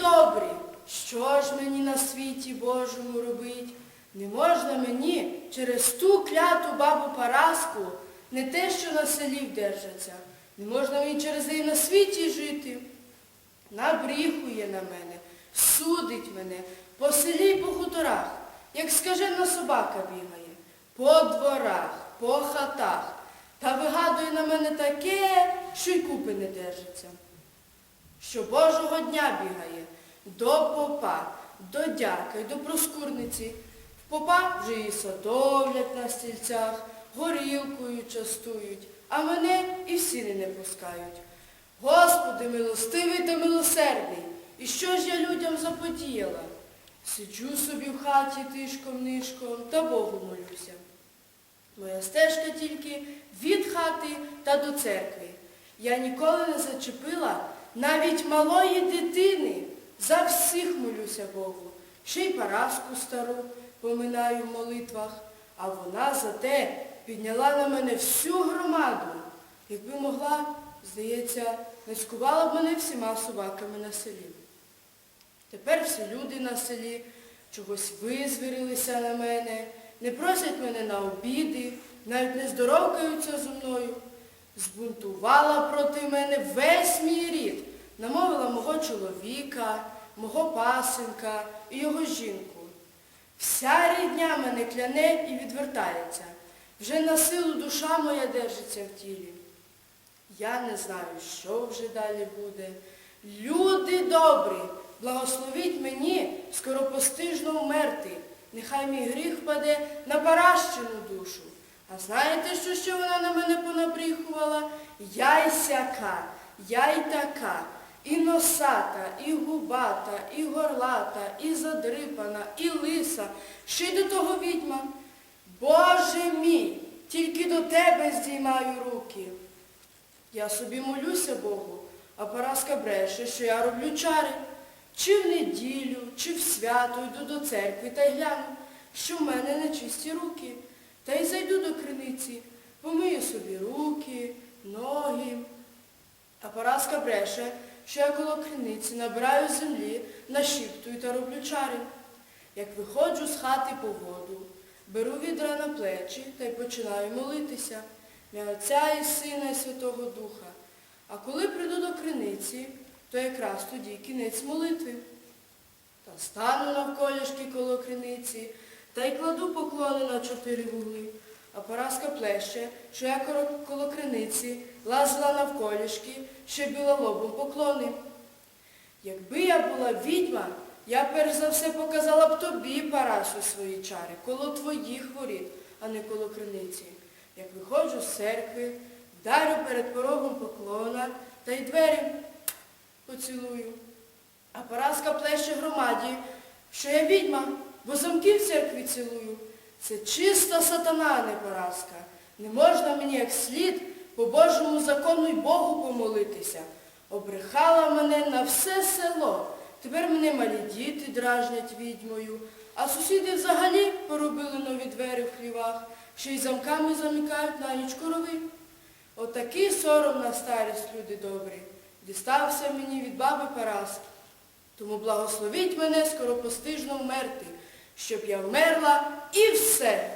добрі, що ж мені на світі Божому робить? Не можна мені через ту кляту бабу Параску не те, що на селі вдержаться. Не можна мені через неї на світі жити. Набріхує на мене, судить мене по селі й по хуторах, як скажена собака бігає, по дворах, по хатах, та вигадує на мене таке, що й купи не держиться. Що Божого дня бігає до попа, до дяка й до проскурниці. В попа вже її садовлять на стільцях, горілкою частують, а мене і в сіни не пускають. Господи, милостивий та милосердний, і що ж я людям заподіяла? Сиджу собі в хаті тишком-нишком та Богу молюся. Моя стежка тільки від хати та до церкви. Я ніколи не зачепила навіть малої дитини. За всіх молюся Богу. Ще й Параску стару поминаю в молитвах, а вона зате підняла на мене всю громаду. Якби могла, здається, не скувала б мене всіма собаками на селі. Тепер всі люди на селі чогось визвірилися на мене, не просять мене на обіди, навіть не здоровкаються зо мною. Збунтувала проти мене весь мій рід, намовила мого чоловіка, мого пасенка і його жінку. Вся рідня мене кляне і відвертається. Вже на силу душа моя держиться в тілі. Я не знаю, що вже далі буде. Люди добрі, благословіть мені скоропостижно вмерти. Нехай мій гріх паде на паращину душу. А знаєте, що ще вона на мене понабріхувала? Я й сяка, я й така, і носата, і губата, і горлата, і задрипана, і лиса, ще й до того відьма. Боже мій, тільки до тебе здіймаю руки. Я собі молюся Богу, а Параска бреше, що я роблю чари. Чи в неділю, чи в свято йду до церкви та гляну, що в мене нечисті руки. Та й зайду до криниці, помию собі руки, ноги. А Параска бреше, що я коло криниці набираю землі, нашіптую та роблю чари. Як виходжу з хати по воду, беру відра на плечі та й починаю молитися для Отця і Сина і Святого Духа. А коли прийду до криниці, то якраз тоді кінець молитви. Та стану навколішки коло криниці, та й кладу поклони на чотири вугли. А Параска плеще, що я коло криниці лазила навколішки, що біла лобом поклони. Якби я була відьма, я перш за все показала б тобі, Парасу, свої чари, коло твоїх воріт, а не коло криниці. Як виходжу з церкви, вдарю перед порогом поклона та й двері поцілую. А Параска плеще громаді, що я відьма, бо замки в церкві цілую. Це чиста сатана, не Параска. Не можна мені як слід по Божому закону й Богу помолитися. Обрехала мене на все село. Тепер мене малі діти дражнять відьмою, а сусіди взагалі поробили нові двері в хлівах, що й замками замикають на ніч корови. Отакий сором на старість, люди добрі, дістався мені від баби Параски. Тому благословіть мене скоропостижно вмерти, щоб я вмерла і все.